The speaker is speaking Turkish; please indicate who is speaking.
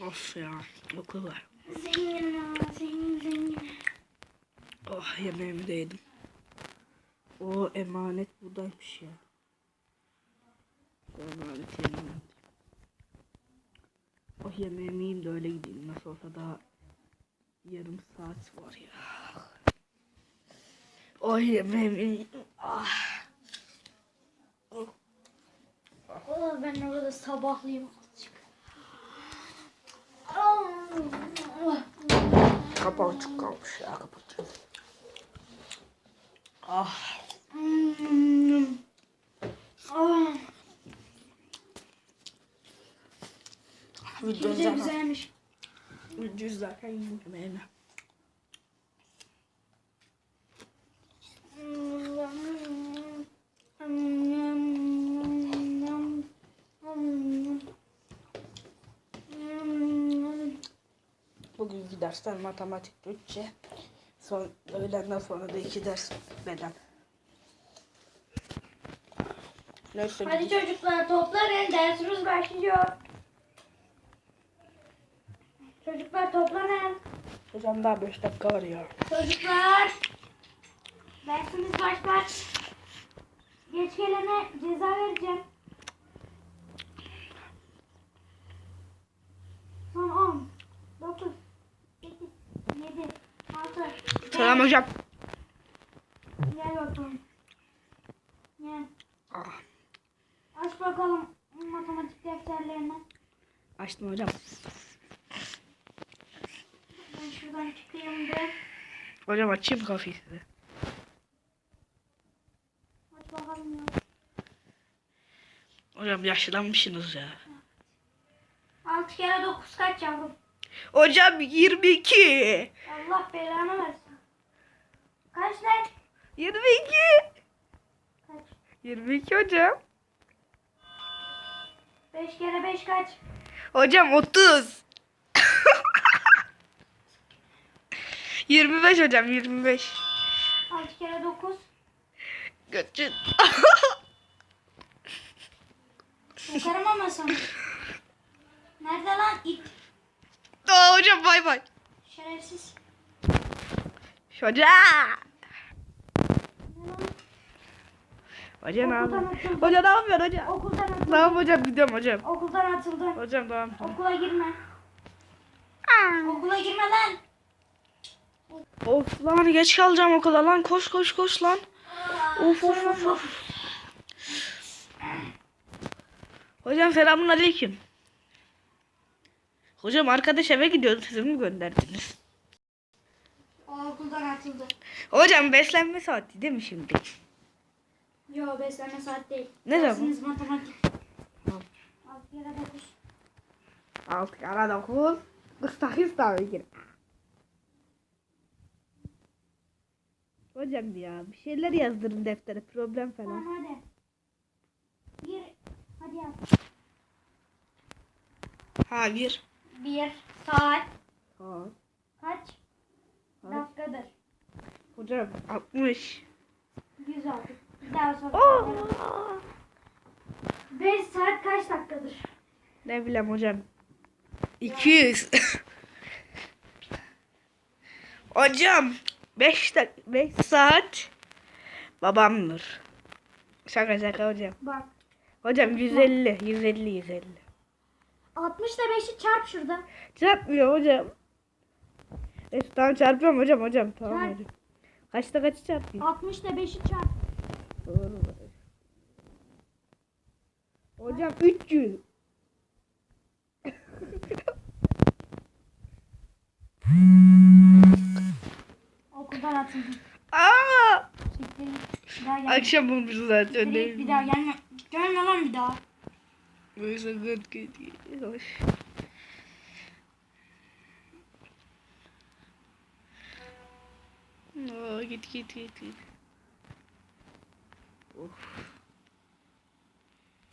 Speaker 1: Of ya okul var.
Speaker 2: Zengin zengin zengin.
Speaker 1: Oh yemeğimi de yedim. O emanet buradaymış ya. Bu emanet yemeğim. Oh yemeğimi yiyeyim de öyle gideyim. Nasıl olsa daha yarım saat var ya. Oh yemeğimi. Ah.
Speaker 2: Oh, ben ne kadar sabahlayayım
Speaker 1: Kapağı açık kalmış ya kapatıyorum. Ah.
Speaker 2: Hmm. Ah,
Speaker 1: Video izlerken, video izlerken yemeğimi. Bugünkü dersler matematik, Türkçe. Son, öğlenden sonra da iki ders beden. Neyse
Speaker 2: Hadi
Speaker 1: gideyim.
Speaker 2: çocuklar toplanın dersimiz başlıyor. Çocuklar toplanın.
Speaker 1: Hocam daha 5 dakika var ya.
Speaker 2: Çocuklar dersimiz başlar. Geç gelene ceza vereceğim. Son 10, 9, 8, 7, 6,
Speaker 1: Selam hocam.
Speaker 2: Gel bakalım. Gel.
Speaker 1: Ah,
Speaker 2: Aç bakalım matematik defterlerini.
Speaker 1: açtım hocam.
Speaker 2: Ben şuradan çıkayım bir.
Speaker 1: Hocam açayım kafayı size.
Speaker 2: Aç bakalım ya.
Speaker 1: Hocam yaşlanmışsınız ya.
Speaker 2: 6 kere 9 kaç yavrum?
Speaker 1: Hocam 22.
Speaker 2: Allah belanı versin. Kaç lan?
Speaker 1: 22.
Speaker 2: Kaç?
Speaker 1: 22 hocam.
Speaker 2: 5 kere 5 kaç?
Speaker 1: Hocam 30. 25 hocam 25.
Speaker 2: 6 kere 9.
Speaker 1: Götün.
Speaker 2: Bakarım ama sana. Nerede lan it?
Speaker 1: Aa, hocam bay bay.
Speaker 2: Şerefsiz.
Speaker 1: Hoca.
Speaker 2: Ne
Speaker 1: ne
Speaker 2: Okuldan.
Speaker 1: Hoca ne yapıyorsun hoca?
Speaker 2: Okuldan atıldı.
Speaker 1: Tamam hocam gidiyorum hocam.
Speaker 2: Okuldan atıldı.
Speaker 1: Hocam tamam.
Speaker 2: Okula girme. Okula girme lan.
Speaker 1: Of lan geç kalacağım okula lan koş koş koş lan. Of of of of. Hocam selamun aleyküm. Hocam arkadaş eve gidiyordu siz mi gönderdiniz?
Speaker 2: O okuldan atıldı.
Speaker 1: Hocam beslenme saati değil mi şimdi?
Speaker 2: Yo beslenme saat değil.
Speaker 1: Ne zaman?
Speaker 2: Dersiniz matematik.
Speaker 1: Tamam.
Speaker 2: 6 kere 9.
Speaker 1: Altı ara dokuz. Kıstahis tabii ki. Hocam ya bir şeyler yazdırın deftere problem falan.
Speaker 2: Tamam hadi. Bir. Hadi yap.
Speaker 1: Ha bir.
Speaker 2: Bir saat
Speaker 1: Ha.
Speaker 2: kaç
Speaker 1: Kaç?
Speaker 2: dakikadır?
Speaker 1: Hocam 60.
Speaker 2: 106. Bir daha sor.
Speaker 1: Oo.
Speaker 2: 5 saat kaç dakikadır?
Speaker 1: Ne bileyim hocam. 200. hocam 5 dak 5 saat babamdır. Şaka şaka hocam.
Speaker 2: Bak.
Speaker 1: Hocam 150 150 150.
Speaker 2: 60 ile 5'i çarp şurada.
Speaker 1: Çarpmıyor hocam. Evet tamam çarpıyorum hocam hocam. Tamam
Speaker 2: Çarp.
Speaker 1: hocam. Kaçta kaçı çarpayım?
Speaker 2: 60 ile 5'i çarp.
Speaker 1: Doğru. Hocam 300.
Speaker 2: Okuldan atıldım.
Speaker 1: Aa!
Speaker 2: Git. Bir daha gelme.
Speaker 1: Akşam olmuş zaten.
Speaker 2: Git, bir daha gelme. Gelme lan bir daha.
Speaker 1: Böyle good good. Hoş. Aa, git git git git. Ух.